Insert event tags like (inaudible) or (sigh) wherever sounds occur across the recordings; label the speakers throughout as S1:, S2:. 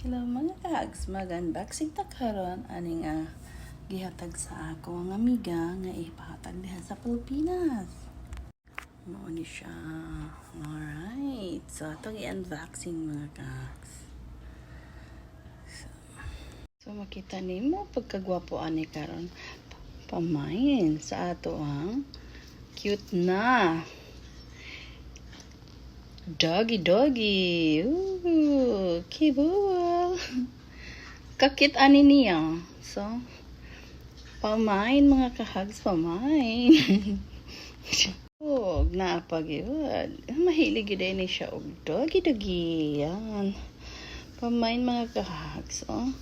S1: Hello mga kags, mag-unboxing ta karon ani nga gihatag sa ako ang amiga nga ipahatag diha sa Pilipinas. Mao ni siya. Alright. So atong i-unboxing mga kags. So, so makita nimo pagkagwapo ani karon pamain sa ato ang cute na Doggy doggy. Ooh, kibul. Kakit ani niya. So, pamain mga kahags, pamain. oh, napag yun. Mahilig yun ni siya. Og doggy doggy. Yan. Pamain mga kahags. Oh.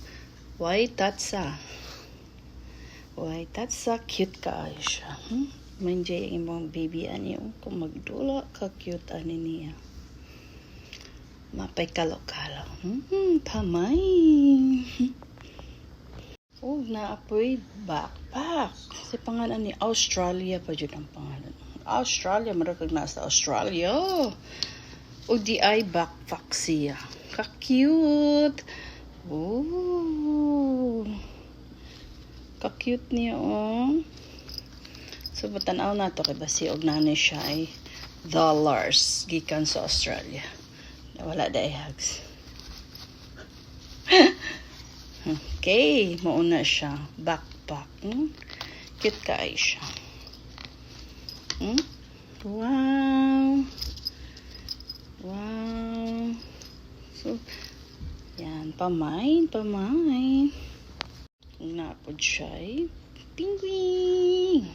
S1: White tatsa. White tatsa. Cute ka siya. Hmm? Manje yung imong baby ani oh. kung magdula ka cute ani niya. Mapay kalo-kalo. Hmm, pamay. (laughs) Oh, naapoy backpack. Si pangalan ni Australia pa dyan ang pangalan. Australia, marakag na sa Australia. O di ay backpack siya. Ka-cute. Oh. Ka-cute niya, oh. So, batanaw na to kay basi og nanay siya ay dollars gikan sa Australia. Wala da hugs. (laughs) okay, mauna siya. Backpack. Hmm? Cute ka ay siya. Hmm? Wow. Wow. So, yan. Pamain, pamain. Napod siya ay penguin.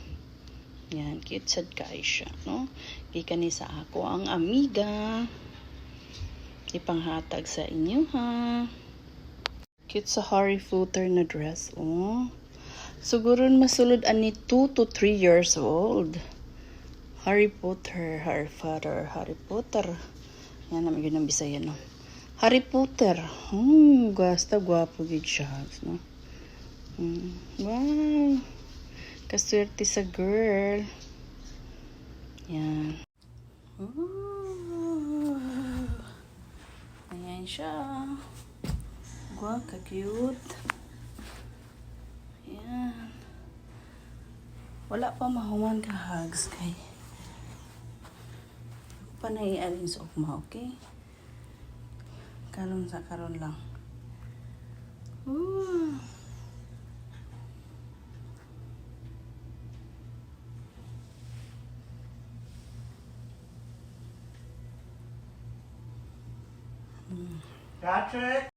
S1: Yan, cute sad ka ay siya, no? Kika ni sa ako ang amiga ipanghatag sa inyo ha. Cute sa Harry Potter na dress, oh. Siguro masulod ani 2 to 3 years old. Harry Potter, Harry Potter, Harry Potter. Yan naman yun ang bisaya, no? Harry Potter. Hmm, gasta gwapo gid siya, no? Hmm. Wow. Kaswerte sa girl. Yan. Ooh. Ayan siya. Gwa, ka-cute. Ayan. Wala pa mahuman ka hugs kay. Ako pa naialin sa ukma, okay? Karon sa karon lang. Ooh.
S2: Patrick?